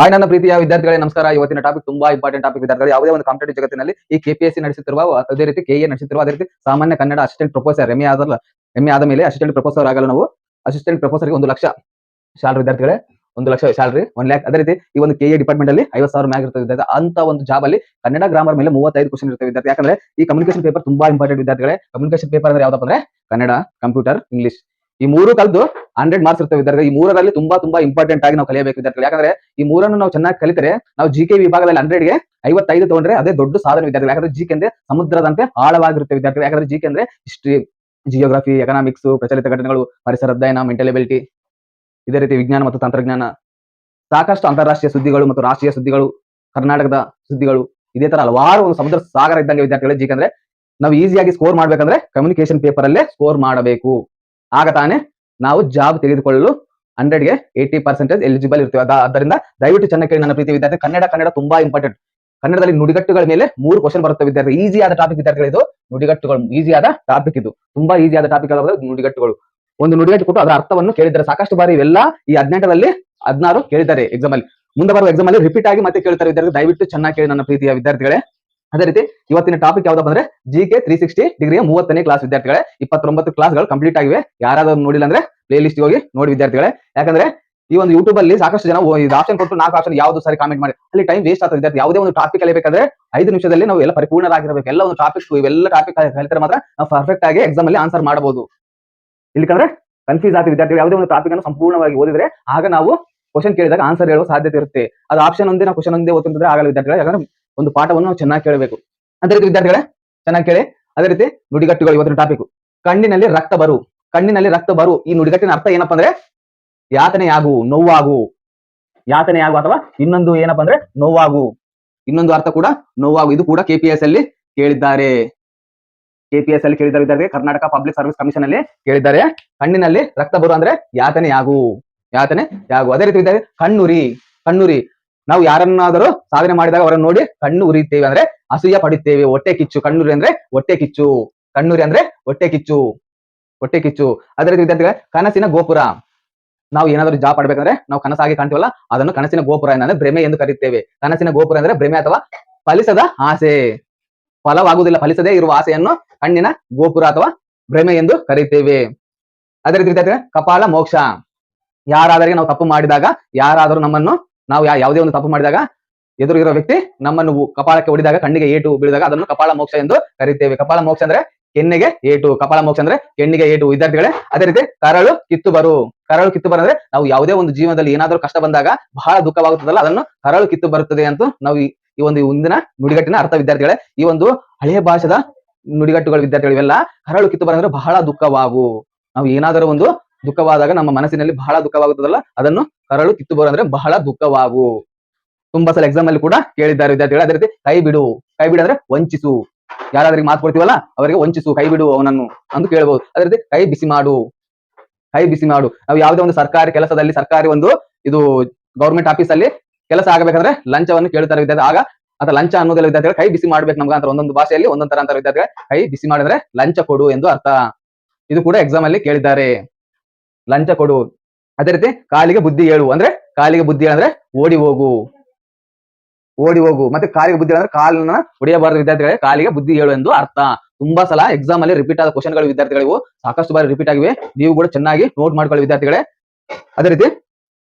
Hi ನನ್ನ ಪ್ರೀತಿಯ ವಿದ್ಯಾರ್ಥಿಗಳೇ, ನಮಸ್ಕಾರ. ಇವತ್ತಿನ ಟಾಪಿಕ್ ತುಂಬಾ ಇಂಪಾರ್ಟೆಂಟ್ ಟಾಪಿಕ್ ವಿದ್ಯಾರ್ಥಿಗಳು. ಯಾವುದೇ ಒಂದು ಕಾಂಪಿಟೇಟಿವ್ ಜಗತ್ತಿನಲ್ಲಿ ಈ ಕೆಪಿಎಸ್ಸಿ ನಡೆಸುತ್ತಿರುವ, ಅದೇ ರೀತಿ ಕೆಎ ನಡೆಸುತ್ತಿರುವ, ಅದೇ ರೀತಿ ಸಾಮಾನ್ಯ ಕನ್ನಡ ಅಸಿಸ್ಟೆಂಟ್ ಪ್ರೊಫೆಸರ್ ಎಮ್ಮೆ ಆದಲ್ಲ ಎಮ್ಮೆ ಆದ ಮೇಲೆ ಅಸಿಸ್ಟೆಂಟ್ ಪ್ರೊಫೆಸರ್ ಆಗಲ್ಲ ನಾವು ಅಸಿಸ್ಟೆಂಟ್ ಪ್ರೊಫೆಸರ್ಗೆ ಒಂದು ಲಕ್ಷ ಶಾಲರಿ ವಿದ್ಯಾರ್ಥಿಗಳೇ, ಒಂದು ಲಕ್ಷ ಸ್ಯಾಲ್ರಿ ಒನ್ ಲ್ಯಾಕ್ ಅದೇ ರೀತಿ ಈ ಒಂದು ಕೆಎ ಡಿಪಾರ್ಟ್ಮೆಂಟ್ ಅಲ್ಲಿ ಐವತ್ತು ಸಾವಿರ ಮ್ಯಾಗ್ ಇರ್ತದೆ ಅಂತ ಒಂದು ಜಾಬ್ ಅಲ್ಲಿ ಕನ್ನಡ ಗ್ರಾಮರ್ ಮೇಲೆ ಮೂವತ್ತೈದು ಕ್ವಶನ್ ಇರ್ತವೆ ವಿದ್ಯಾರ್ಥಿ. ಯಾಕಂದ್ರೆ ಈ ಕಮ್ಯುನಿಕೇಶನ್ ಪೇಪರ್ ತುಂಬಾ ಇಂಪಾರ್ಟೆಂಟ್ ವಿದ್ಯಾರ್ಥಿಗಳೇ. ಕಮ್ಯುನಿಕೇಶನ್ ಪೇಪರ್ ಅಂದ್ರೆ ಯಾವ್ದಪ್ಪ ಅಂದ್ರೆ ಕನ್ನಡ ಕಂಪ್ಯೂಟರ್ ಇಂಗ್ಲಿಷ್ ಈ ಮೂರು ಕಲ್ದು ಹಂಡ್ರೆಡ್ ಮಾರ್ಕ್ಸ್ ಇರ್ತವೆ ವಿದ್ಯಾರ್ಥಿ ಈ ಮೂರರಲ್ಲಿ ತುಂಬಾ ತುಂಬಾ ಇಂಪಾರ್ಟೆಂಟ್ ಆಗಿ ನಾವು ಕಲಿಯಬೇಕು ವಿದ್ಯಾರ್ಥಿಗಳು. ಯಾಕಂದ್ರೆ ಈ ಮೂರನ್ನು ನಾವು ಚೆನ್ನಾಗಿ ಕಲಿತರೆ ನಾವು ಜಿ ಕೆ ವಿಭಾಗದಲ್ಲಿ ಹಂಡ್ರೆಡ್ಗೆ ಐವತ್ತೈದು ತಗೊಂಡ್ರೆ ಅದೇ ದೊಡ್ಡ ಸಾಧನೆ ವಿದ್ಯಾರ್ಥಿಗಳು. ಯಾಕಂದ್ರೆ ಜಿ ಅಂದ್ರೆ ಸಮುದ್ರದಂತೆ ಆಳವಾಗಿರುತ್ತೆ ವಿದ್ಯಾರ್ಥಿಗಳು. ಯಾಕಂದ್ರೆ ಜಿ ಕೆ ಅಂದ್ರೆ ಹಿಸ್ಟ್ರಿ ಜಿಯೋಗ್ರಫಿ ಎಕನಾಮಿಕ್ಸ್ ಪ್ರಚಲಿತ ಘಟನೆಗಳು, ಪರಿಸರ ಅಧ್ಯಯನ ಮೆಂಟಲಿಬಿಲಿಟಿ ಇದೇ ರೀತಿ ವಿಜ್ಞಾನ ಮತ್ತು ತಂತ್ರಜ್ಞಾನ. ಸಾಕಷ್ಟು ಅಂತಾರಾಷ್ಟ್ರೀಯ ಸುದ್ದಿಗಳು ಮತ್ತು ರಾಷ್ಟ್ರೀಯ ಸುದ್ದಿಗಳು, ಕರ್ನಾಟಕದ ಸುದ್ದಿಗಳು, ಇದೇ ತರ ಹಲವಾರು ಒಂದು ಸಮುದ್ರ ಸಾಗರ ಇದ್ದಂಗೆ ವಿದ್ಯಾರ್ಥಿಗಳು ಜಿ ಅಂದ್ರೆ ನಾವು ಈಸಿಯಾಗಿ ಸ್ಕೋರ್ ಮಾಡ್ಬೇಕಂದ್ರೆ ಕಮ್ಯುನಿಕೇಶನ್ ಪೇಪರ್ ಅಲ್ಲೇ ಸ್ಕೋರ್ ಮಾಡಬೇಕು. ಆಗ ತಾನೇ ನಾವು ಜಾಬ್ ತೆಗೆದುಕೊಳ್ಳಲು ಹಂಡ್ರೆಡ್ಗೆ ಏಯ್ಟಿ ಪರ್ಸೆಂಟೇಜ್ ಎಲಿಜಿಬಲ್ ಇರ್ತೀವಿ. ಅದರಿಂದ ದಯವಿಟ್ಟು ಚೆನ್ನಾಗಿ ಕೇಳಿ ನನ್ನ ಪ್ರೀತಿ ವಿದ್ಯಾರ್ಥಿ. ಕನ್ನಡ ಕನ್ನಡ ತುಂಬಾ ಇಂಪಾರ್ಟೆಂಟ್ ಕನ್ನಡದಲ್ಲಿ ನುಡಿಗಟ್ಟುಗಳ ಮೇಲೆ ಮೂರು ಕ್ವಶನ್ ಬರುತ್ತೆ ವಿದ್ಯಾರ್ಥಿ. ಈಸಿ ಆದ ಟಾಪಿಕ್ ವಿದ್ಯಾರ್ಥಿಗಳು ಇದು. ನುಡಿಗಟ್ಟುಗಳು ಈಸಿ ಆದ ಟಾಪಿಕ್ ಇದು. ತುಂಬಾ ಈಸಿ ಆದ ಟಾಪಿಕ್ ನುಡಿಗಟ್ಟುಗಳು. ಒಂದು ನುಡಿಗಟ್ಟು ಕೊಟ್ಟು ಅದರ ಅರ್ಥವನ್ನು ಕೇಳಿದ್ದಾರೆ. ಸಾಕಷ್ಟು ಬಾರಿ ಇವೆಲ್ಲ ಈ ಹದಿನೆಂಟರಲ್ಲಿ ಹದಿನಾರು ಕೇಳಿದ್ದಾರೆ ಎಕ್ಸಾಮ್ ಅಲ್ಲಿ. ಮುಂದೆ ಬರುವ ಎಕ್ಸಾಮ್ ಅಲ್ಲಿ ರಿಪೀಟ್ ಆಗಿ ಮತ್ತೆ ಕೇಳ್ತಾರೆ ವಿದ್ಯಾರ್ಥಿ. ದಯವಿಟ್ಟು ಚೆನ್ನಾಗಿ ಕೇಳಿ ನನ್ನ ಪ್ರೀತಿಯ ವಿದ್ಯಾರ್ಥಿಗಳೇ. ಅದೇ ರೀತಿ ಇವತ್ತಿನ ಟಾಪಿಕ್ ಯಾವ್ದಪ್ಪ ಅಂದ್ರೆ ಜಿ ಕೆ ತ್ರೀ ಸಿಕ್ಸ್ಟಿ ಡಿಗ್ರಿಯ ಮೂವತ್ತನೇ ಕ್ಲಾಸ್ ವಿದ್ಯಾರ್ಥಿಗಳೇ, ಇಪ್ಪತ್ತೊಂಬತ್ತು ಕ್ಲಾಸ್ಗಳು ಕಂಪ್ಲೀಟ್ ಆಗಿವೆ. ಯಾರಾದ್ರೂ ನೋಡಿಲ್ಲ ಅಂದ್ರೆ ಪ್ಲೇ ಲಿಸ್ಟ್ ಹೋಗಿ ನೋಡಿ ವಿದ್ಯಾರ್ಥಿಗಳೇ. ಯಾಕಂದ್ರೆ ಈ ಒಂದು ಯೂಟ್ಯೂಬ್ ಅಲ್ಲಿ ಸಾಕಷ್ಟು ಜನ ಆಪ್ಷನ್ ಕೊಟ್ಟು ನಾಲ್ಕು ಆಪ್ಷನ್ ಯಾವ್ದು ಸರಿ ಕಾಮೆಂಟ್ ಮಾಡಿ. ಅಲ್ಲಿ ಟೈಮ್ ವೇಸ್ಟ್ ಆಗ್ತದೆ ವಿದ್ಯಾರ್ಥಿ. ಯಾವುದೇ ಒಂದು ಟಾಪಿಕ್ ಕಲಿಬೇಕಾದ್ರೆ ಐದು ನಿಮಿಷದಲ್ಲಿ ನಾವು ಎಲ್ಲ ಪರಿಪೂರ್ಣರಾಗಿರಬೇಕು. ಎಲ್ಲ ಒಂದು ಟಾಪಿಕ್ ಇವೆಲ್ಲ ಟಾಪಿಕ್ ಕಲಿತರೆ ಮಾತ್ರ ನಾವು ಪರ್ಫೆಕ್ಟ್ ಆಗಿ ಎಕ್ಸಾಮ್ ಅಲ್ಲಿ ಆನ್ಸರ್ ಮಾಡಬಹುದು. ಇಲ್ಲಿಕಂದ್ರೆ ಕನ್ಫ್ಯೂಸ್ ಆಗ್ತದೆ ವಿದ್ಯಾರ್ಥಿ ಯಾವುದೇ ಒಂದು ಟಾಪಿಕ್ ಅನ್ನು ಸಂಪೂರ್ಣವಾಗಿ ಓದಿದ್ರೆ ಆಗ ನಾವು ಕ್ವಶನ್ ಕೇಳಿದಾಗ ಆನ್ಸರ್ ಹೇಳುವ ಸಾಧ್ಯತೆ ಇರುತ್ತೆ. ಅದು ಆಪ್ಷನ್ ಒಂದೇ, ನಾವು ಕ್ವಶನ್ ಒಂದೇ ಓದ್ತಿದ್ರೆ ಆಗಲ್ಲ ವಿದ್ಯಾರ್ಥಿಗಳು. ಯಾಕಂದ್ರೆ ಒಂದು ಪಾಠವನ್ನು ನಾವು ಚೆನ್ನಾಗಿ ಕೇಳಬೇಕು. ಅದೇ ರೀತಿ ವಿದ್ಯಾರ್ಥಿಗಳೇ, ಚೆನ್ನಾಗಿ ಕೇಳಿ. ಅದೇ ರೀತಿ ನುಡಿಗಟ್ಟುಗಳು ಇವತ್ತಿನ ಟಾಪಿಕ್ ಕಣ್ಣಿನಲ್ಲಿ ರಕ್ತ ಬರು. ಕಣ್ಣಿನಲ್ಲಿ ರಕ್ತ ಬರು. ಈ ನುಡಿಗಟ್ಟಿನ ಅರ್ಥ ಏನಪ್ಪಾ ಅಂದ್ರೆ ಯಾತನೆಯಾಗು ನೋವಾಗು. ಯಾತನೆಯಾಗು ಅಥವಾ ಇನ್ನೊಂದು ಏನಪ್ಪಾ ಅಂದ್ರೆ, ನೋವಾಗು. ಇನ್ನೊಂದು ಅರ್ಥ ಕೂಡ ನೋವಾಗು. ಇದು ಕೂಡ ಕೆಪಿಎಸ್ ಅಲ್ಲಿ ಕೇಳಿದ್ದಾರೆ. ಕೆಪಿಎಸ್ ಅಲ್ಲಿ ಕೇಳಿದ್ದಾರೆ ವಿದ್ಯಾರ್ಥಿ ಕರ್ನಾಟಕ ಪಬ್ಲಿಕ್ ಸರ್ವಿಸ್ ಕಮಿಷನ್ ಅಲ್ಲಿ ಕೇಳಿದ್ದಾರೆ. ಕಣ್ಣಿನಲ್ಲಿ ರಕ್ತ ಬರು ಅಂದ್ರೆ ಯಾತನೆಯಾಗು ಯಾತನೆ ಯಾಗು. ಅದೇ ರೀತಿ ವಿದ್ಯಾರ್ಥಿ ಕಣ್ಣುರಿ. ಕಣ್ಣುರಿ. ನಾವು ಯಾರನ್ನಾದರೂ ಸಾಧನೆ ಮಾಡಿದಾಗ ಅವರನ್ನು ನೋಡಿ ಕಣ್ಣು ಉರಿಯುತ್ತೇವೆ ಅಂದ್ರೆ ಅಸೂಯ ಪಡುತ್ತೇವೆ. ಹೊಟ್ಟೆ ಕಿಚ್ಚು, ಕಣ್ಣುರಿ ಅಂದ್ರೆ ಹೊಟ್ಟೆ ಕಿಚ್ಚು, ಕಣ್ಣುರಿ ಅಂದ್ರೆ ಹೊಟ್ಟೆ ಕಿಚ್ಚು ಹೊಟ್ಟೆ ಕಿಚ್ಚು. ಅದೇ ರೀತಿ ವಿದ್ಯಾರ್ಥಿಗಳೇ, ಕನಸಿನ ಗೋಪುರ. ನಾವು ಏನಾದರೂ ಜಾಬ್ ಪಡ್ಬೇಕಂದ್ರೆ ನಾವು ಕನಸಾಗಿ ಕಾಣ್ತೀವಲ್ಲ, ಅದನ್ನು ಕನಸಿನ ಗೋಪುರ ಏನಂದ್ರೆ ಭ್ರಮೆ ಎಂದು ಕರೀತೇವೆ. ಕನಸಿನ ಗೋಪುರ ಅಂದ್ರೆ ಭ್ರಮೆ ಅಥವಾ ಫಲಿಸದ ಆಸೆ. ಫಲವಾಗುವುದಿಲ್ಲ, ಫಲಿಸದೇ ಇರುವ ಆಸೆಯನ್ನು ಕಣ್ಣಿನ ಗೋಪುರ ಅಥವಾ ಭ್ರಮೆ ಎಂದು ಕರೀತೇವೆ. ಅದೇ ರೀತಿ ವಿದ್ಯಾರ್ಥಿಗಳೇ, ಕಪಾಲ ಮೋಕ್ಷ. ಯಾರಾದರೂ ನಾವು ತಪ್ಪು ಮಾಡಿದಾಗ ಯಾರಾದರೂ ನಮ್ಮನ್ನು ನಾವು ಯಾವ ಯಾವುದೇ ಒಂದು ತಪ್ಪು ಮಾಡಿದಾಗ ಎದುರಿಗಿರೋ ವ್ಯಕ್ತಿ ನಮ್ಮನ್ನು ಕಪಾಳಕ್ಕೆ ಹೊಡಿದಾಗ ಕಣ್ಣಿಗೆ ಏಟು ಬೀಳಿದಾಗ ಅದನ್ನು ಕಪಾಳ ಮೋಕ್ಷ ಎಂದು ಕರೀತೇವೆ. ಕಪಾಳ ಮೋಕ್ಷ ಅಂದ್ರೆ ಕೆನ್ನೆಗೆ ಏಟು, ಕಪಾಳ ಮೋಕ್ಷ ಅಂದ್ರೆ ಕೆನ್ನಿಗೆ ಏಟು. ವಿದ್ಯಾರ್ಥಿಗಳೇ, ಅದೇ ರೀತಿ ಕರಳು ಕಿತ್ತು ಬರು. ಕರಳು ಕಿತ್ತು ಬರಂದ್ರೆ ನಾವು ಯಾವುದೇ ಒಂದು ಜೀವನದಲ್ಲಿ ಏನಾದರೂ ಕಷ್ಟ ಬಂದಾಗ ಬಹಳ ದುಃಖವಾಗುತ್ತದಲ್ಲ, ಅದನ್ನು ಕರಳು ಕಿತ್ತು ಬರುತ್ತದೆ ಅಂತ ನಾವು ಈ ಈ ಒಂದು ಮುಂದಿನ ನುಡಿಗಟ್ಟಿನ ಅರ್ಥ ವಿದ್ಯಾರ್ಥಿಗಳೇ. ಈ ಒಂದು ಹಳೆಯ ಭಾಷೆದ ನುಡಿಗಟ್ಟುಗಳ ವಿದ್ಯಾರ್ಥಿಗಳು ಇವೆಲ್ಲ ಕರಳು ಕಿತ್ತು ಬರಂದ್ರೆ ಬಹಳ ದುಃಖವಾಗು. ನಾವು ಏನಾದರೂ ಒಂದು ದುಃಖವಾದಾಗ ನಮ್ಮ ಮನಸ್ಸಿನಲ್ಲಿ ಬಹಳ ದುಃಖವಾಗುತ್ತದಲ್ಲ? ಅದನ್ನು ಕರಳು ಕಿತ್ತು ಅಂದ್ರೆ ಬಹಳ ದುಃಖವಾಗು. ತುಂಬಾ ಸಲ ಎಕ್ಸಾಮ್ ಅಲ್ಲಿ ಕೂಡ ಕೇಳಿದ್ದಾರೆ ವಿದ್ಯಾರ್ಥಿಗಳು. ಅದೇ ರೀತಿ ಕೈ ಬಿಡು. ಕೈ ಬಿಡು ಅಂದ್ರೆ ವಂಚಿಸು. ಯಾರಾದ್ರಿಗೆ ಮಾತು ಕೊಡ್ತೀವಲ್ಲ, ಅವರಿಗೆ ವಂಚಿಸು. ಕೈ ಬಿಡು ಅವನನ್ನು ಅಂತ ಕೇಳಬಹುದು ಅದೇ ರೀತಿ ಕೈ ಬಿಸಿ ಮಾಡು. ಕೈ ಬಿಸಿ ಮಾಡು. ನಾವು ಯಾವುದೇ ಒಂದು ಸರ್ಕಾರಿ ಕೆಲಸದಲ್ಲಿ, ಸರ್ಕಾರಿ ಒಂದು ಇದು ಗೌರ್ಮೆಂಟ್ ಆಫೀಸ್ ಅಲ್ಲಿ ಕೆಲಸ ಆಗಬೇಕಂದ್ರೆ ಲಂಚವನ್ನು ಕೇಳ್ತಾರೆ ವಿದ್ಯಾರ್ಥಿ. ಆಗ ಅಥವಾ ಲಂಚ ಅನ್ನೋದಿಲ್ಲ ವಿದ್ಯಾರ್ಥಿಗಳು ಕೈ ಬಿಸಿ ಮಾಡ್ಬೇಕು ನಮ್ಗೆ ಅಂತ ಒಂದೊಂದು ಭಾಷೆಯಲ್ಲಿ ಒಂದೊಂದು ತರ ಅಂತ ವಿದ್ಯಾರ್ಥಿಗಳು ಕೈ ಬಿಸಿ ಮಾಡಿದ್ರೆ ಲಂಚ ಕೊಡು ಎಂದು ಅರ್ಥ. ಇದು ಕೂಡ ಎಕ್ಸಾಮ್ ಅಲ್ಲಿ ಕೇಳಿದ್ದಾರೆ. ಲಂಚ ಕೊಡು. ಅದೇ ರೀತಿ ಕಾಲಿಗೆ ಬುದ್ಧಿ ಹೇಳು ಅಂದ್ರೆ ಕಾಲಿಗೆ ಬುದ್ಧಿ ಅಂದ್ರೆ ಓಡಿ ಹೋಗು. ಓಡಿ ಹೋಗು. ಮತ್ತೆ ಕಾಲಿಗೆ ಬುದ್ಧಿ ಅಂದ್ರೆ ಕಾಲನ್ನ ಹೊಡೆಯಬಾರದು ವಿದ್ಯಾರ್ಥಿಗಳೇ. ಕಾಲಿಗೆ ಬುದ್ಧಿ ಹೇಳು ಎಂದು ಅರ್ಥ. ತುಂಬಾ ಸಲ ಎಕ್ಸಾಮ್ ಅಲ್ಲಿ ರಿಪೀಟ್ ಆದ ಕ್ವಶನ್ಗಳು ವಿದ್ಯಾರ್ಥಿಗಳಿವು ಸಾಕಷ್ಟು ಬಾರಿ ರಿಪೀಟ್ ಆಗಿವೆ. ನೀವು ಕೂಡ ಚೆನ್ನಾಗಿ ನೋಟ್ ಮಾಡ್ಕೊಳ್ಳಿ ವಿದ್ಯಾರ್ಥಿಗಳೇ. ಅದೇ ರೀತಿ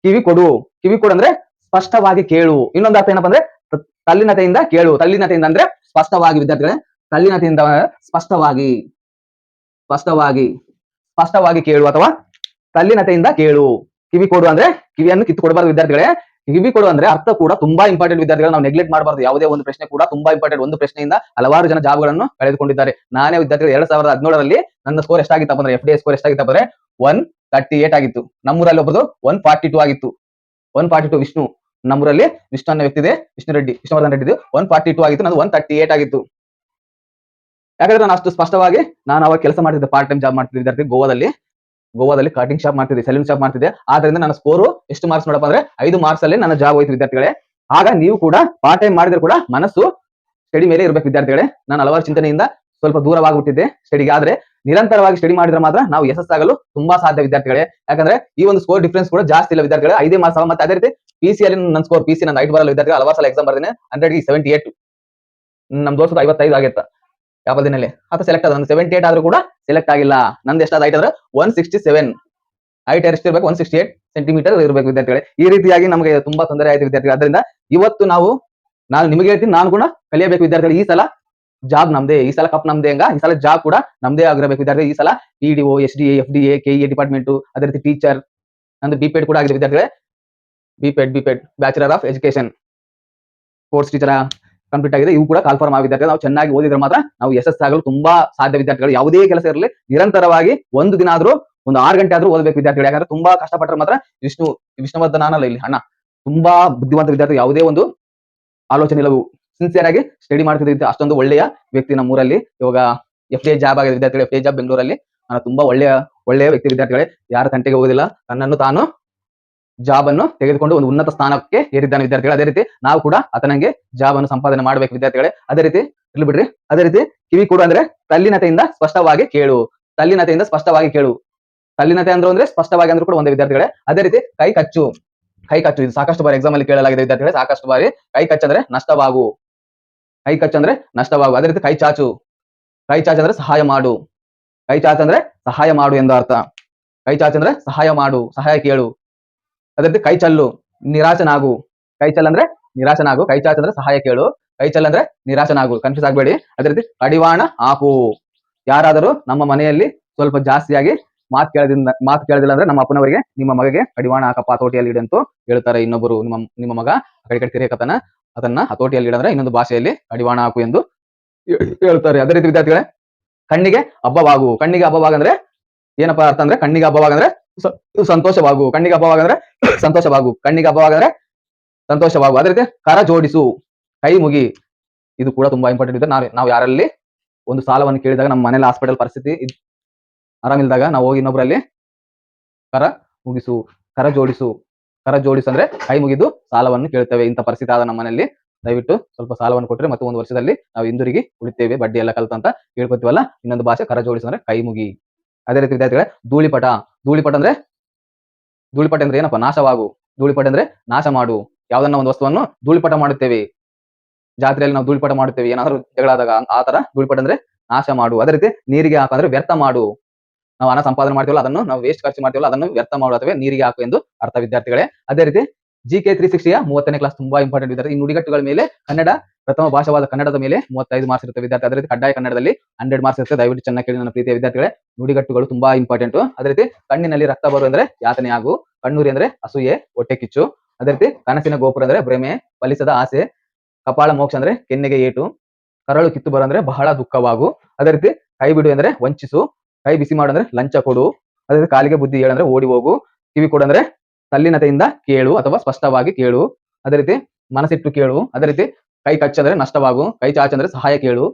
ಕಿವಿ ಕೊಡು. ಕಿವಿ ಕೊಡು ಅಂದ್ರೆ ಸ್ಪಷ್ಟವಾಗಿ ಕೇಳು. ಇನ್ನೊಂದು ಅರ್ಥ ಏನಪ್ಪಾ ಅಂದ್ರೆ ತಲ್ಲಿನತೆಯಿಂದ ಕೇಳು. ತಲ್ಲಿನತೆಯಿಂದ ಅಂದ್ರೆ ಸ್ಪಷ್ಟವಾಗಿ ವಿದ್ಯಾರ್ಥಿಗಳೇ. ತಲ್ಲಿನತೆಯಿಂದ ಸ್ಪಷ್ಟವಾಗಿ. ಸ್ಪಷ್ಟವಾಗಿ. ಸ್ಪಷ್ಟವಾಗಿ ಕೇಳು ಅಥವಾ ತಲ್ಲಿನತೆಯಿಂದ ಕೇಳು. ಕಿವಿ ಕೊಡು ಅಂದ್ರೆ ಕಿವಿಯನ್ನು ಕಿತ್ತು ಕೊಡಬಾರ್ದು ವಿದ್ಯಾರ್ಥಿಗಳೇ. ಕಿವಿ ಕೊಡು ಅಂದ್ರೆ ಅರ್ಥ ಕೂಡ ತುಂಬಾ ಇಂಪಾರ್ಟೆಂಟ್ ವಿದ್ಯಾರ್ಥಿಗಳು. ನಾವು ನೆಗ್ಲೆಕ್ಟ್ ಮಾಡಬಾರ್ದು. ಯಾವುದೇ ಒಂದು ಪ್ರಶ್ನೆ ಕೂಡ ತುಂಬಾ ಇಂಪಾರ್ಟೆಂಟ್ ಒಂದು ಪ್ರಶ್ನೆಯಿಂದ ಹಲವಾರು ಜನ ಜಾಬ್ಗಳನ್ನು ಕಳೆದುಕೊಂಡಿದ್ದಾರೆ. ನಾನೇ ವಿದ್ಯಾರ್ಥಿಗಳು ಎರಡ್ ಸಾವಿರದ ಹದಿನೇಳರಲ್ಲಿ ನನ್ನ ಸ್ಕೋರ್ ಎಷ್ಟಾಗಿತ್ತಪ್ಪ ಅಂದ್ರೆ ಎಫ್ ಡಿ ಸ್ಕೋರ್ ಎಷ್ಟಾಗಿತ್ತಪ್ಪ ಅಂದ್ರೆ ಒನ್ ತರ್ಟಿ ಏಟ್ ಆಗಿತ್ತು. ನಮ್ಮೂರಲ್ಲಿ ಒಬ್ಬರು ಒನ್ ಫಾರ್ಟಿ ಟೂ ಆಗಿತ್ತು. One forty two Vishnu. ನಮ್ಮೂರಲ್ಲಿ ವಿಷ್ಣು ಅನ್ನೋ ವ್ಯಕ್ತಿ ಇದೆ, Vishnu Reddy, Vishnuvardhan Reddy one forty two ಆಗಿತ್ತು. ನಾನು ಒನ್ ತರ್ಟಿ ಏಟ್ ಆಗಿತ್ತು. ಯಾಕಂದ್ರೆ ನಾನು ಅಷ್ಟು ಸ್ಪಷ್ಟವಾಗಿ, ನಾನು ಅವಾಗ ಕೆಲಸ ಮಾಡ್ತಿದ್ದೆ ಪಾರ್ಟ್ ಟೈಮ್ ಜಾಬ್ ಮಾಡ್ತಿದ್ದೆ ವಿದ್ಯಾರ್ಥಿ ಗೋವಾದಲ್ಲಿ. ಗೋವಾದಲ್ಲಿ ಕಟಿಂಗ್ ಶಾಪ್ ಮಾಡ್ತಿದ್ದೆ ಸೆಲೂನ್ ಶಾಪ್ ಮಾಡ್ತಿದ್ದೆ. ಆದ್ರಿಂದ ನನ್ನ ಸ್ಕೋರ್ ಎಷ್ಟು ಮಾರ್ಕ್ಸ್ ನೋಡಪ್ಪ ಅಂದ್ರೆ ಐದು ಮಾರ್ಕ್ಸ್ ಅಲ್ಲಿ ನನ್ನ ಜಾಬ್ ಹೋಯ್ತು ವಿದ್ಯಾರ್ಥಿಗಳೇ. ಆಗ ನೀವು ಕೂಡ ಪಾರ್ಟ್ ಟೈಮ್ ಮಾಡಿದ್ರೆ ಕೂಡ ಮನಸ್ಸು ಸ್ಟಡಿ ಮೇಲೆ ಇರಬೇಕು ವಿದ್ಯಾರ್ಥಿಗಳೇ. ನಾನು ಹಲವಾರು ಚಿಂತನೆಯಿಂದ ಸ್ವಲ್ಪ ದೂರವಾಗ್ಬಿಟ್ಟಿದೆ ಸ್ಟಡಿಗೆ ಆದ್ರೆ ನಿರಂತರವಾಗಿ ಸ್ಟಡಿ ಮಾಡಿದ್ರೆ ಮಾತ್ರ ನಾವು ಯಶಸ್ಸಾಗಲು ತುಂಬಾ ಸಾಧ್ಯ ವಿದ್ಯಾರ್ಥಿಗಳೇ. ಯಾಕಂದ್ರೆ ಈ ಒಂದು ಸ್ಕೋರ್ ಡಿಫ್ರೆನ್ಸ್ ಕೂಡ ಜಾಸ್ತಿ ಇಲ್ಲ ವಿದ್ಯಾರ್ಥಿಗಳೇ. ಐದೇ ಮಾರ್ಕ್ಸ್ ಮತ್ತೆ ಅದೇ ರೀತಿ ಪಿ ಸಿ ಅಲ್ಲಿ ನನ್ನ ಸ್ಕೋರ್ ಪಿ ಸಿ ನನ್ನ ಹೈಟ್ ಬರಲ್ಲ ವಿದ್ಯಾರ್ಥಿಗಳು. ಹಲವಾರು ಸಲ ಎಕ್ಸಾಮ್ ಬರ್ದೇನೆ. ಹಂಡ್ರೆಡ್ ಸೆವೆಂಟಿ ಏಟ್ ನಮ್ ದೋಸ್ತದ ಐವತ್ತೈದು ಆಗಿತ್ತ. ಯಾವ ದಿನಲ್ಲಿ ಆತ ಸೆಲೆಕ್ಟ್ ಆದ. ಸೆವೆಂಟಿ ಏಟ್ ಆದ್ರೂ ಕೂಡ ಸೆಲೆಕ್ಟ್ ಆಗಿಲ್ಲ. ನಂದು ಎಷ್ಟಾದ ಹೈಟ್ ಅಂದ್ರೆ ಒನ್ ಸಿಕ್ಸ್ಟಿ ಸೆವೆನ್ ಹೈಟ್ ಎಷ್ಟಿರ್ಬೇಕು ಒನ್ ಸಿಕ್ಸ್ಟಿ ಏಟ್ ಸೆಂಟಿಮೀಟರ್ ಇರಬೇಕು ವಿದ್ಯಾರ್ಥಿಗಳೇ. ಈ ರೀತಿಯಾಗಿ ನಮಗೆ ತುಂಬಾ ತೊಂದರೆ ಆಯ್ತು ವಿದ್ಯಾರ್ಥಿಗಳು. ಅದರಿಂದ ಇವತ್ತು ನಾವು, ನಾನು ನಿಮಗೆ ಹೇಳ್ತೀನಿ, ನಾನು ಕೂಡ ಕಲಿಯಬೇಕು ವಿದ್ಯಾರ್ಥಿಗಳು. ಈ ಸಲ ಜಾಬ್ ನಮ್ದೇ, ಈ ಸಲ ಕಪ್ ನಮ್ದೇ ಹಂಗ. ಈ ಸಲ ಜಾಬ್ ಕೂಡ ನಮ್ದೇ ಆಗಿರಬೇಕು ವಿದ್ಯಾರ್ಥಿ ಈ ಸಲ P D S D F D A K E department ಅದೇ ರೀತಿ ಟೀಚರ್ ನಂದು ಬಿ ಪೆಡ್ ಕೂಡ ಆಗಿದೆ ವಿದ್ಯಾರ್ಥಿಗಳೇ. B ped B ped bachelor of education sports teacher complete ಆಗಿದೆ. ಇವು ಕೂಡ ಕಾಲ್ಫಾರ್ಮ್ ಆಗಿದ್ದಾರೆ. ನಾವು ಚೆನ್ನಾಗಿ ಓದಿದ್ರೆ ಮಾತ್ರ ನಾವು ಯಶಸ್ಸು ಆಗಲು ತುಂಬಾ ಸಾಧ್ಯ ವಿದ್ಯಾರ್ಥಿಗಳು. ಯಾವುದೇ ಕೆಲಸ ಇರಲಿ, ನಿರಂತರವಾಗಿ ಒಂದು ದಿನ ಆದ್ರೂ, ಒಂದು ಆರು ಗಂಟೆ ಆದ್ರೂ ಓದಬೇಕು ವಿದ್ಯಾರ್ಥಿಗಳು. ಯಾಕಂದ್ರೆ ತುಂಬಾ ಕಷ್ಟಪಟ್ಟರೆ ಮಾತ್ರ ವಿಷ್ಣು, ವಿಷ್ಣುವರ್ಧನ ಇಲ್ಲಿ, ಅಣ್ಣ. ತುಂಬಾ ಬುದ್ಧಿವಂತ ವಿದ್ಯಾರ್ಥಿ, ಯಾವುದೇ ಒಂದು ಆಲೋಚನೆ ಇಲ್ಲ ಸಿನ್ಸಿಯರ್ ಆಗಿ ಸ್ಟಡಿ ಮಾಡ್ತಿದ್ದ ಅಷ್ಟೊಂದು ಒಳ್ಳೆಯ ವ್ಯಕ್ತಿ ನಮ್ಮೂರಲ್ಲಿ. ಇವಾಗ ಎಫ್ ಡಿ ಜಾಬ್ ಆಗಿದೆ ವಿದ್ಯಾರ್ಥಿಗಳು ಎಫ್ ಡಿ ಜಾಬ್ ಬೆಂಗಳೂರಲ್ಲಿ. ನಾನು ತುಂಬಾ ಒಳ್ಳೆಯ ಒಳ್ಳೆಯ ವ್ಯಕ್ತಿ ವಿದ್ಯಾರ್ಥಿಗಳೇ. ಯಾರ ತಂಟೆಗೆ ಹೋಗೋದಿಲ್ಲ. ತನ್ನನ್ನು ತಾನು ಜಾಬ್ ಅನ್ನು ತೆಗೆದುಕೊಂಡು ಒಂದು ಉನ್ನತ ಸ್ಥಾನಕ್ಕೆ ಏರಿದ್ದಾನೆ ವಿದ್ಯಾರ್ಥಿಗಳು. ಅದೇ ರೀತಿ ನಾವು ಕೂಡ ಆತನಂಗೆ ಜಾಬ್ ಅನ್ನು ಸಂಪಾದನೆ ಮಾಡಬೇಕು ವಿದ್ಯಾರ್ಥಿಗಳೇ. ಅದೇ ರೀತಿ ಇರ್ಲಿ ಬಿಡ್ರಿ. ಅದೇ ರೀತಿ ಕಿವಿ ಕೂಡ ಅಂದ್ರೆ ತಲ್ಲಿನತೆಯಿಂದ ಸ್ಪಷ್ಟವಾಗಿ ಕೇಳು. ತಲ್ಲಿನತೆಯಿಂದ ಸ್ಪಷ್ಟವಾಗಿ ಕೇಳು. ತಲ್ಲಿನತೆ ಅಂದ್ರೆ ಅಂದ್ರೆ ಸ್ಪಷ್ಟವಾಗಿ ಅಂದ್ರೂ ಕೂಡ ಒಂದೇ ವಿದ್ಯಾರ್ಥಿಗಳೇ. ಅದೇ ರೀತಿ ಕೈ ಕಚ್ಚು. ಕೈ ಕಚ್ಚು. ಇದು ಸಾಕಷ್ಟು ಬಾರಿ ಎಕ್ಸಾಮ್ ಅಲ್ಲಿ ಕೇಳಲಾಗಿದೆ ವಿದ್ಯಾರ್ಥಿಗಳೇ. ಸಾಕಷ್ಟು ಬಾರಿ ಕೈ ಕಚ್ಚಂದ್ರೆ ನಷ್ಟವಾಗು. ಕೈ ಕಚ್ಚಂದ್ರೆ ನಷ್ಟವಾಗು. ಅದೇ ರೀತಿ ಕೈ ಚಾಚು. ಕೈ ಚಾಚು ಅಂದ್ರೆ ಸಹಾಯ ಮಾಡು. ಕೈ ಚಾಚು ಅಂದ್ರೆ ಸಹಾಯ ಮಾಡು ಎಂದು ಅರ್ಥ. ಕೈ ಚಾಚು ಅಂದ್ರೆ ಸಹಾಯ ಮಾಡು. ಸಹಾಯ ಕೇಳು. ಅದೇ ಕೈಚಲ್ಲು ನಿರಾಶನಾಗು. ಕೈಚಲ್ ಅಂದ್ರೆ ನಿರಾಶನಾಗು. ಕೈ ಚಾಚು ಅಂದ್ರೆ ಸಹಾಯ ಕೇಳು. ಕೈ ಚಲ್ ಅಂದ್ರೆ ನಿರಾಶನಾಗು. ಕನ್ಫ್ಯೂಸ್ ಆಗ್ಬೇಡಿ. ಅದೇ ರೀತಿ ಕಡಿವಾಣ ಹಾಕು. ಯಾರಾದರೂ ನಮ್ಮ ಮನೆಯಲ್ಲಿ ಸ್ವಲ್ಪ ಜಾಸ್ತಿಯಾಗಿ ಮಾತು ಕೇಳದಿಂದ, ಮಾತು ಕೇಳದಿಲ್ಲ ಅಂದ್ರೆ ನಮ್ಮ ಅಪ್ಪನವರಿಗೆ, ನಿಮ್ಮ ಮಗಗೆ ಕಡಿವಾಣ ಹಾಕಪ್ಪ ಹತೋಟಿಯಲ್ಲಿ ಇಡು ಅಂತ ಹೇಳ್ತಾರೆ ಇನ್ನೊಬ್ಬರು ನಿಮ್ಮ ನಿಮ್ಮ ಮಗ ಕಡೆ ಕಡೆ ತಿರುಗಕತನ ಅದನ್ನ ಹತೋಟಿಯಲ್ಲಿ ಇಡಂದ್ರೆ ಇನ್ನೊಂದು ಭಾಷೆಯಲ್ಲಿ ಕಡಿವಾಣ ಹಾಕು ಎಂದು ಹೇಳ್ತಾರೆ. ಅದೇ ರೀತಿ ವಿದ್ಯಾರ್ಥಿಗಳೇ, ಕಣ್ಣಿಗೆ ಹಬ್ಬವಾಗು. ಕಣ್ಣಿಗೆ ಹಬ್ಬವಾಗಂದ್ರೆ ಏನಪ್ಪಾ ಅರ್ಥ ಅಂದ್ರೆ ಕಣ್ಣಿಗೆ ಹಬ್ಬವಾಗಂದ್ರೆ ಸಂತೋಷವಾಗು. ಕಣ್ಣಿಗೆ ಹಬ್ಬವಾಗಂದ್ರೆ ಸಂತೋಷವಾಗು. ಕಣ್ಣಿಗೆ ಹಬ್ಬವಾಗಂದ್ರೆ ಸಂತೋಷವಾಗು. ಅದೇ ರೀತಿ ಕರ ಜೋಡಿಸು. ಕೈ ಮುಗಿ. ಇದು ಕೂಡ ತುಂಬಾ ಇಂಪಾರ್ಟೆಂಟ್ ಇದೆ ನಾವು ನಾವು ಯಾರಲ್ಲಿ ಒಂದು ಸಾಲವನ್ನು ಕೇಳಿದಾಗ ನಮ್ಮ ಮನೇಲಿ ಹಾಸ್ಪಿಟಲ್ ಪರಿಸ್ಥಿತಿ ಆರಾಮಿಲ್ದಾಗ ನಾವು ಹೋಗಿ ಇನ್ನೊಬ್ರಲ್ಲಿ ಕರ ಮುಗಿಸು. ಕರ ಜೋಡಿಸು. ಕರ ಜೋಡಿಸು ಅಂದ್ರೆ ಕೈ ಮುಗಿದು ಸಾಲವನ್ನು ಕೇಳ್ತೇವೆ. ಇಂಥ ಪರಿಸ್ಥಿತಿ ಆದ ನಮ್ಮ ಮನೆಯಲ್ಲಿ ದಯವಿಟ್ಟು ಸ್ವಲ್ಪ ಸಾಲವನ್ನು ಕೊಟ್ಟರೆ ಮತ್ತೆ ಒಂದು ವರ್ಷದಲ್ಲಿ ನಾವು ಹಿಂದಿರುಗಿ ಉಳಿತೇವೆ. ಬಡ್ಡಿ ಎಲ್ಲ ಕಲ್ತಂತ ಕೇಳ್ಕೊತೀವಲ್ಲ. ಇನ್ನೊಂದು ಭಾಷೆ ಕರ ಜೋಡಿಸು ಅಂದ್ರೆ ಕೈ ಮುಗಿ. ಅದೇ ರೀತಿ ವಿದ್ಯಾರ್ಥಿಗಳೇ, ಧೂಳಿಪಟ. ಧೂಳಿಪಟ ಅಂದ್ರೆ ಧೂಳಿಪಟ ಅಂದ್ರೆ ಏನಪ್ಪ? ನಾಶವಾಗು. ಧೂಳಿಪಟ ಅಂದ್ರೆ ನಾಶ ಮಾಡು. ಯಾವ್ದನ್ನ ಒಂದು ವಸ್ತುವನ್ನು ಧೂಳಿಪಟ ಮಾಡುತ್ತೇವೆ. ಜಾತ್ರೆಯಲ್ಲಿ ನಾವು ಧೂಳಿಪಟ ಮಾಡುತ್ತೇವೆ. ಏನಾದ್ರು ಜಗಳಾದಾಗ ಆ ತರ ಧೂಳಿಪಟ ಅಂದ್ರೆ ನಾಶ ಮಾಡು. ಅದೇ ರೀತಿ ನೀರಿಗೆ ಹಾಕು ಅಂದ್ರೆ ವ್ಯರ್ಥ ಮಾಡು. ನಾವು ಹಣ ಸಂಪಾದನೆ ಮಾಡ್ತೀವಲ್ಲ ಅದನ್ನು, ನಾವು ವೇಸ್ಟ್ ಖರ್ಚು ಮಾಡ್ತೀವಲ್ಲ ಅದನ್ನು ವ್ಯರ್ಥ ಮಾಡು ಅಥವಾ ನೀರಿಗೆ ಹಾಕು ಎಂದು ಅರ್ಥ ವಿದ್ಯಾರ್ಥಿಗಳೇ. ಅದೇ ರೀತಿ ಜಿ ಕೆ ತ್ರೀ ಸಿಕ್ಸ್ಟಿಯ ಮೂವತ್ತನೇ ಕ್ಲಾಸ್ ತುಂಬಾ ಇಂಪಾರ್ಟೆಂಟ್ ವಿದ್ಯಾರ್ಥಿ. ಈ ನುಡಿಗಟ್ಟುಗಳ ಮೇಲೆ ಕನ್ನಡ, ಪ್ರಥಮ ಭಾಷಾವಾದ ಕನ್ನಡದ ಮೇಲೆ ಮೂವತ್ತೈದು ಮಾರ್ಕ್ಸ್ ಇರುತ್ತೆ ವಿದ್ಯಾರ್ಥಿ. ಅದೇ ರೀತಿ ಕಡ್ಡಾಯ ಕನ್ನಡದಲ್ಲಿ ಹಂಡ್ರೆಡ್ ಮಾರ್ಕ್ಸ್ ಇರುತ್ತೆ. ದಯವಿಟ್ಟು ಚೆನ್ನಾಗಿ ಕೇಳಿ ನನ್ನ ಪ್ರೀತಿಯ ವಿದ್ಯಾರ್ಥಿಗಳೇ. ನುಡಿಗಟ್ಟುಗಳು ತುಂಬಾ ಇಂಪಾರ್ಟೆಂಟ್ ಅದೇ ರೀತಿ ಕಣ್ಣಿನಲ್ಲಿ ರಕ್ತ ಬರು ಅಂದ್ರೆ ಯಾತನೆ ಆಗು, ಕಣ್ಣೂರಿ ಅಂದ್ರೆ ಅಸೂಯೆ, ಹೊಟ್ಟೆ ಕಿಚ್ಚು. ಅದೇ ರೀತಿ ಕನಸಿನ ಗೋಪುರ ಅಂದ್ರೆ ಭ್ರಮೆ, ಫಲಿಸದ ಆಸೆ, ಕಪಾಳ ಮೋಕ್ಷ ಅಂದ್ರೆ ಕೆನ್ನೆಗೆ ಏಟು. ಕರಳು ಕಿತ್ತು ಬರು ಅಂದ್ರೆ ಬಹಳ ದುಃಖವಾಗು. ಅದೇ ರೀತಿ ಕೈ ಬಿಡು ಅಂದ್ರೆ ವಂಚಿಸು. ಕೈ ಬಿಸಿ ಮಾಡು ಅಂದ್ರೆ ಲಂಚ ಕೊಡು. ಅದೇ ರೀತಿ ಕಾಲಿಗೆ ಬುದ್ಧಿ ಹೇಳಂದ್ರೆ ಓಡಿ ಹೋಗು. ಕಿವಿ ಕೊಡು ಅಂದ್ರೆ ತಲ್ಲಿನತೆಯಿಂದ ಕೇಳು ಅಥವಾ ಸ್ಪಷ್ಟವಾಗಿ ಕೇಳು. ಅದೇ ರೀತಿ ಮನಸ್ಸಿಟ್ಟು ಕೇಳು. ಅದೇ ರೀತಿ ಕೈ ಕಚ್ಚಂದ್ರೆ ನಷ್ಟವಾಗು. ಕೈ ಚಾಚಂದ್ರೆ ಸಹಾಯ ಕೇಳು.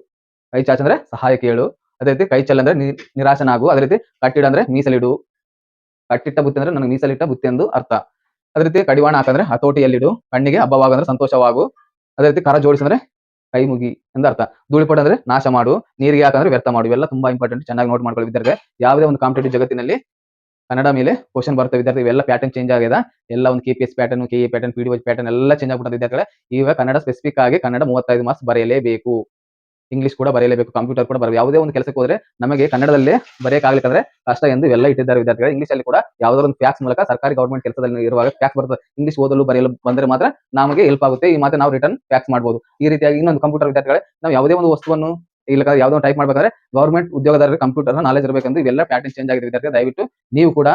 ಕೈ ಚಾಚಂದ್ರೆ ಸಹಾಯ ಕೇಳು. ಅದೇ ರೀತಿ ಕೈ ಚೆಲ್ಲಂದ್ರೆ ನಿರಾಶನಾಗು. ಅದೇ ರೀತಿ ಕಟ್ಟಿಡ ಅಂದ್ರೆ ಮೀಸಲಿಡು. ಕಟ್ಟಿಟ್ಟ ಬುತ್ತಿ ಅಂದ್ರೆ ನನಗೆ ಮೀಸಲಿಟ್ಟ ಬುತ್ತಿ ಎಂದು ಅರ್ಥ. ಅದೇ ರೀತಿ ಕಡಿವಾಣ ಹಾಕಂದ್ರೆ ಹತೋಟಿಯಲ್ಲಿಡು. ಕಣ್ಣಿಗೆ ಹಬ್ಬವಾಗಂದ್ರೆ ಸಂತೋಷವಾಗು. ಅದೇ ರೀತಿ ಕರ ಜೋಡಿಸಂದ್ರೆ ಕೈ ಮುಗಿ ಎಂದು ಅರ್ಥ. ಅಂದ್ರೆ ನಾಶ ಮಾಡು. ನೀರಿಗೆ ಹಾಕಂದ್ರೆ ವ್ಯರ್ಥ ಮಾಡು. ಇವೆಲ್ಲ ತುಂಬಾ ಇಂಪಾರ್ಟೆಂಟ್ ಚೆನ್ನಾಗಿ ನೋಟ್ ಮಾಡ್ಕೊಳ್ಳಿ ವಿದ್ಯಾರ್ಥಿ ಯಾವುದೇ ಒಂದು ಕಾಂಪಿಟೇಟಿವ್ ಜಗತ್ತಿನಲ್ಲಿ ಕನ್ನಡ ಮೇಲೆ ಕ್ವಶನ್ ಬರ್ತವೆ ವಿದ್ಯಾರ್ಥಿ ಇವೆಲ್ಲ ಪ್ಯಾಟರ್ನ್ ಚೇಂಜ್ ಆಗಿದೆ. ಎಲ್ಲ ಒಂದು K P S pattern K A pattern P D pattern ಎಲ್ಲ ಚೇಂಜ್ ಆಗ್ಬಿಟ್ಟು ವಿದ್ಯಾರ್ಥಿಗಳೇ. ಈಗ ಕನ್ನಡ ಸ್ಪೆಸಿಫಿಕ್ ಆಗಿ ಕನ್ನಡ ಮೂವತ್ತೈದು ಮಾರ್ಕ್ಸ್ ಬರೆಯಲೇಬೇಕು. ಇಂಗ್ಲಿಷ್ ಕೂಡ ಬರೆಯಲೇಬೇಕು. ಕಂಪ್ಯೂಟರ್ ಕೂಡ ಬರಬೇಕು ಯಾವುದೇ ಒಂದು ಕೆಲಸಕ್ಕೆ ಹೋದ್ರೆ ನಮಗೆ ಕನ್ನಡದಲ್ಲೇ ಬರೆಯಕ್ಕಾಗಲಿಕ್ಕಂದ್ರೆ ಕಷ್ಟ ಎಂದು ಎಲ್ಲ ಇಟ್ಟಿದ್ದಾರೆ ವಿದ್ಯಾರ್ಥಿಗಳು. ಇಂಗ್ಲಿಷ್ ಅಲ್ಲಿ ಕೂಡ ಯಾವುದೋ ಒಂದು ಫ್ಯಾಕ್ಸ್ ಮೂಲಕ ಸರ್ಕಾರಿ ಗೌರ್ಮೆಂಟ್ ಕೆಲಸದಲ್ಲಿ ಇರುವಾಗ ಫ್ಯಾಕ್ಸ್ ಬರ್ತದೆ. ಇಂಗ್ಲಿಷ್ ಓದಲು ಬರೆಯಲು ಬಂದ್ರೆ ಮಾತ್ರ ನಮಗೆ ಹೆಲ್ಪ್ ಆಗುತ್ತೆ. ಈ ಮಾತ್ರ ನಾವು ರಿಟರ್ನ್ ಫ್ಯಾಕ್ಸ್ ಮಾಡಬಹುದು ಈ ರೀತಿಯಾಗಿ ಇನ್ನೊಂದು ಕಂಪ್ಯೂಟರ್ ವಿದ್ಯಾರ್ಥಿಗಳೇ, ನಾವು ಯಾವುದೇ ಒಂದು ವಸ್ತುವನ್ನು ಇಲ್ಲ ಯಾವುದೋ ಟೈಪ್ ಮಾಡಬೇಕಾದ್ರೆ ಗೌರ್ಮೆಂಟ್ ಉದ್ಯೋಗದಾರರಿಗೆ ಕಂಪ್ಯೂಟರ್ ನಾಲೆಜ್ ಇರಬೇಕೆಂದು ಇವೆಲ್ಲ ಪ್ಯಾಟರ್ನ್ ಚೇಂಜ್ ಆಗಿದೆ ವಿದ್ಯಾರ್ಥಿ ದಯವಿಟ್ಟು ನೀವು ಕೂಡ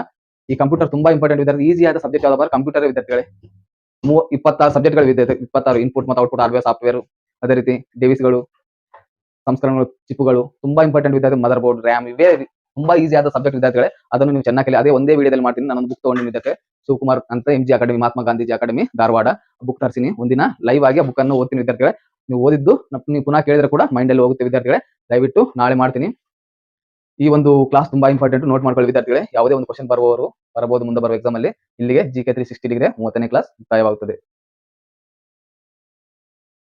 ಈ ಕಂಪ್ಯೂಟರ್ ತುಂಬಾ ಇಂಪಾರ್ಟೆಂಟ್ ವಿದ್ಯಾರ್ಥಿ ಈಸಿ ಆದ ಸಬ್ಜೆಕ್ಟ್ ಯಾವ್ದಾದ್ರು ಕಂಪ್ಯೂಟರ್ ವಿದ್ಯಾರ್ಥಿಗಳೇ. ಮೂ, ಇಪ್ಪತ್ತಾರು ಸಬ್ಜೆಕ್ಟ್ಗಳು ಇದೆ ಇಪ್ಪತ್ತಾರು ಇನ್ಪುಟ್ ಮತ್ತು ಔಟ್ಪುಟ್ ಹಾರ್ಡ್ವೇರ್ ಸಾಫ್ಟ್ವೇರ್ ಅದೇ ರೀತಿ ಡಿವಿಸ್ಗಳು ಸಂಸ್ಕರಣಗಳು ಚಿಪ್ಪುಗಳು ತುಂಬಾ ಇಂಪಾರ್ಟೆಂಟ್ ವಿದ್ಯಾರ್ಥಿ ಮದರ್ ಬೋರ್ಡ್ ರ್ಯಾಮ್ ಇವೇ ತುಂಬಾ ಈಸಿ ಆದ ಸಬ್ಜೆಕ್ಟ್ ವಿದ್ಯಾರ್ಥಿಗಳೇ. ಅದನ್ನು ನೀವು ಚೆನ್ನಾಗಿ ಅದೇ ಒಂದೇ ವಿಡಿಯೋದಲ್ಲಿ ಮಾಡ್ತೀನಿ. ನಾನು ಬುಕ್ ತಗೊಂಡಿನಿ ವಿದ್ಯಾರ್ಥಿ ಶಿವಕುಮಾರ್ ಅಂತ M G academy Mahatma Gandhiji academy Dharwad. Book ತರಿಸಿನಿ. ಒಂದಿನ ಲೈವ್ ಆಗಿ ಬುಕ್ ಅನ್ನು ಓದ್ತೀನಿ ವಿದ್ಯಾರ್ಥಿಗಳೇ. ನೀವು ಓದಿದ್ದು ನೀವು ಪುನಃ ಕೇಳಿದ್ರೆ ಕೂಡ ಮೈಂಡ್ ಅಲ್ಲಿ ಹೋಗುತ್ತೆ ವಿದ್ಯಾರ್ಥಿಗಳೇ. ದಯವಿಟ್ಟು ನಾಳೆ ಮಾಡ್ತೀನಿ. ಈ ಒಂದು ಕ್ಲಾಸ್ ತುಂಬಾ ಇಂಪಾರ್ಟೆಂಟ್ ನೋಟ್ ಮಾಡ್ಕೊಳ್ಳಿ ವಿದ್ಯಾರ್ಥಿಗಳೇ. ಯಾವುದೇ ಒಂದು ಕ್ವಶನ್ ಬರುವವರು, ಬರಬಹುದು ಮುಂದೆ ಬರುವ ಎಕ್ಸಾಮ್ ಅಲ್ಲಿ. ಇಲ್ಲಿಗೆ G K three sixty degree ಮೂವತ್ತನೇ ಕ್ಲಾಸ್ ಮುಕ್ತಾಯವಾಗುತ್ತದೆ.